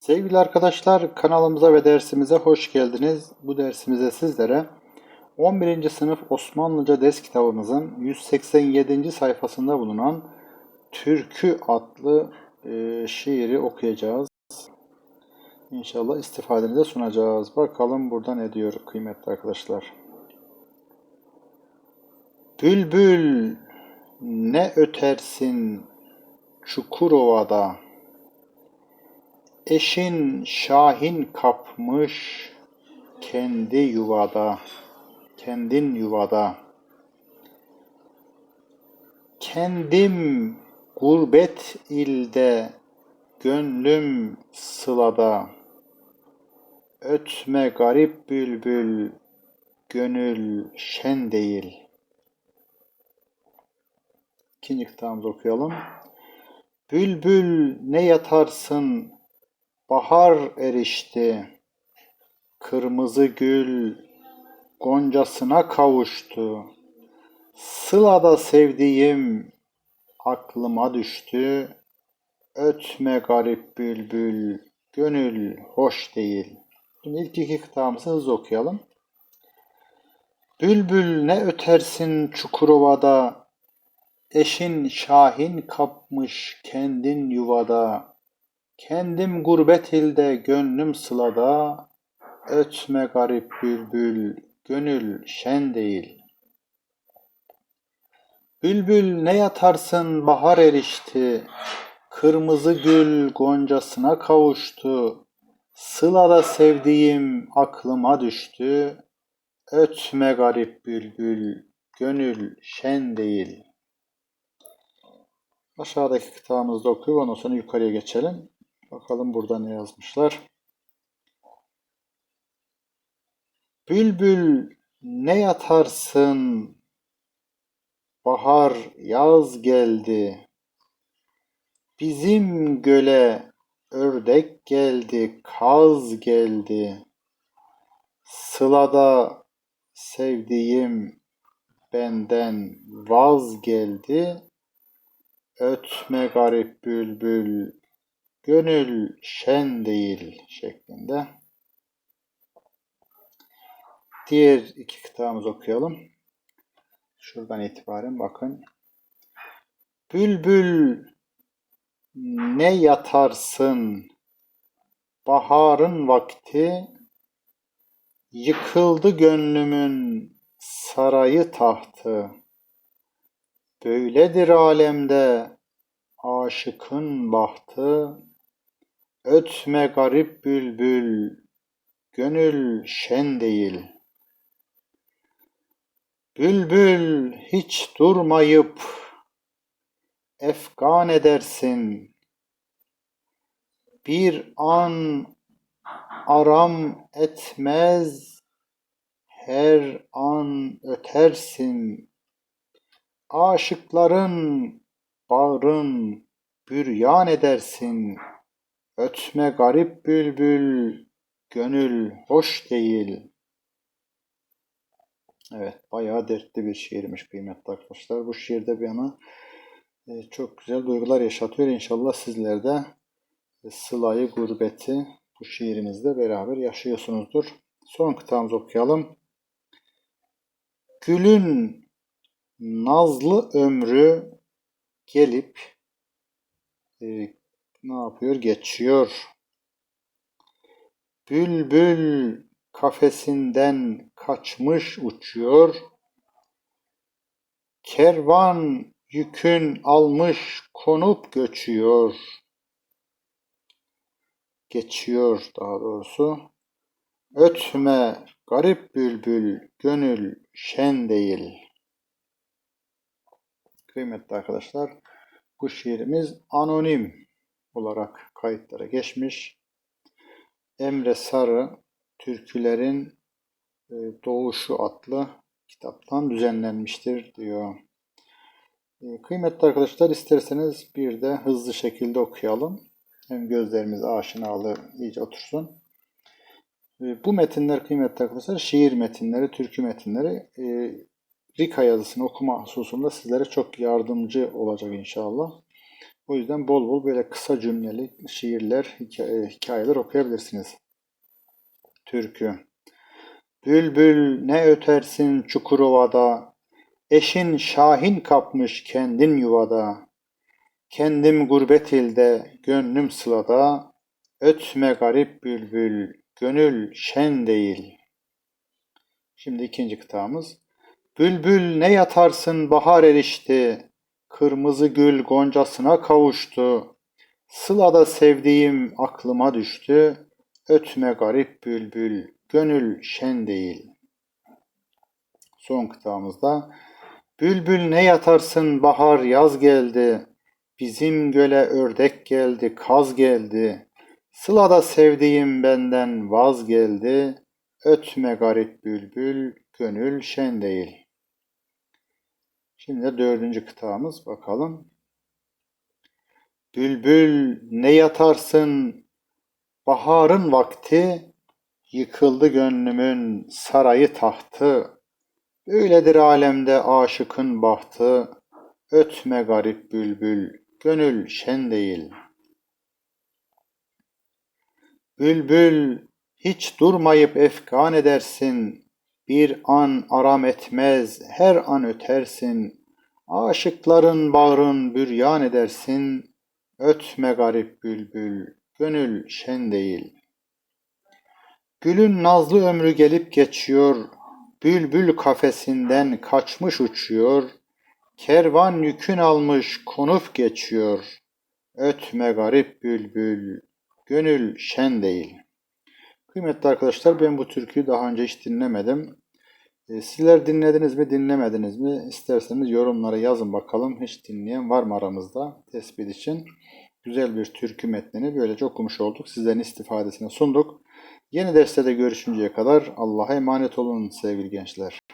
Sevgili arkadaşlar kanalımıza ve dersimize hoş geldiniz. Bu dersimizde sizlere 11. sınıf Osmanlıca ders kitabımızın 187. sayfasında bulunan Türkü adlı e, şiiri okuyacağız. İnşallah istifadenize sunacağız. Bakalım burada ne diyor kıymetli arkadaşlar. Bülbül ne ötersin Çukurova'da Eşin şahin kapmış kendi yuvada, kendin yuvada. Kendim gurbet ilde, gönlüm sılada. Ötme garip bülbül, gönül şen değil. İkinci kitabımızı okuyalım. Bülbül ne yatarsın Bahar erişti, kırmızı gül goncasına kavuştu. Sılada sevdiğim aklıma düştü. Ötme garip bülbül, gönül hoş değil. Şimdi ilk iki kıtamızı hızlı okuyalım. Bülbül ne ötersin Çukurova'da, eşin şahin kapmış kendin yuvada. Kendim gurbet ilde, gönlüm sılada, ötme garip bülbül, gönül şen değil. Bülbül ne yatarsın bahar erişti, kırmızı gül goncasına kavuştu. Sılada sevdiğim aklıma düştü, ötme garip bülbül, gönül şen değil. Aşağıdaki kitabımızda okuyup ondan sonra yukarıya geçelim. Bakalım burada ne yazmışlar. Bülbül ne yatarsın? Bahar yaz geldi. Bizim göle ördek geldi, kaz geldi. Sılada sevdiğim benden vaz geldi. Ötme garip bülbül gönül şen değil şeklinde. Diğer iki kitabımızı okuyalım. Şuradan itibaren bakın. Bülbül ne yatarsın baharın vakti yıkıldı gönlümün sarayı tahtı. Böyledir alemde aşıkın bahtı Ötme garip bülbül, gönül şen değil. Bülbül hiç durmayıp efgan edersin. Bir an aram etmez, her an ötersin. Aşıkların bağrın büryan edersin.'' Ötme garip bülbül, gönül hoş değil. Evet, bayağı dertli bir şiirmiş kıymetli arkadaşlar. Bu şiirde bir yana e, çok güzel duygular yaşatıyor. İnşallah sizler de e, sılayı, gurbeti bu şiirimizde beraber yaşıyorsunuzdur. Son kıtamızı okuyalım. Gülün nazlı ömrü gelip e, ne yapıyor? Geçiyor. Bülbül kafesinden kaçmış uçuyor. Kervan yükün almış konup göçüyor. Geçiyor daha doğrusu. Ötme garip bülbül gönül şen değil. Kıymetli arkadaşlar bu şiirimiz anonim olarak kayıtlara geçmiş. Emre Sarı Türkülerin e, Doğuşu adlı kitaptan düzenlenmiştir diyor. E, kıymetli arkadaşlar isterseniz bir de hızlı şekilde okuyalım. Hem gözlerimiz aşinalı iyice otursun. E, bu metinler kıymetli arkadaşlar şiir metinleri, türkü metinleri Rika yazısını okuma hususunda sizlere çok yardımcı olacak inşallah. O yüzden bol bol böyle kısa cümleli şiirler, hikaye- hikayeler okuyabilirsiniz. Türkü. Bülbül ne ötersin Çukurova'da, eşin şahin kapmış kendin yuvada. Kendim gurbet ilde, gönlüm sılada, ötme garip bülbül, gönül şen değil. Şimdi ikinci kıtamız. Bülbül ne yatarsın bahar erişti, kırmızı gül goncasına kavuştu. Sılada sevdiğim aklıma düştü, ötme garip bülbül, gönül şen değil. Son kıtamızda Bülbül ne yatarsın bahar yaz geldi, bizim göle ördek geldi, kaz geldi. Sılada sevdiğim benden vaz geldi, ötme garip bülbül, gönül şen değil. Şimdi de dördüncü kıtamız bakalım. Bülbül ne yatarsın baharın vakti, yıkıldı gönlümün sarayı tahtı. Böyledir alemde aşıkın bahtı, ötme garip bülbül, gönül şen değil. Bülbül hiç durmayıp efkan edersin, bir an aram etmez, her an ötersin. Aşıkların bağrın büryan edersin, ötme garip bülbül, gönül şen değil. Gülün nazlı ömrü gelip geçiyor, bülbül kafesinden kaçmış uçuyor, kervan yükün almış konup geçiyor, ötme garip bülbül, gönül şen değil. Kıymetli arkadaşlar ben bu türküyü daha önce hiç dinlemedim. E, Sizler dinlediniz mi dinlemediniz mi? İsterseniz yorumlara yazın bakalım. Hiç dinleyen var mı aramızda tespit için? Güzel bir türkü metnini böylece okumuş olduk. Sizlerin istifadesine sunduk. Yeni derste de görüşünceye kadar Allah'a emanet olun sevgili gençler.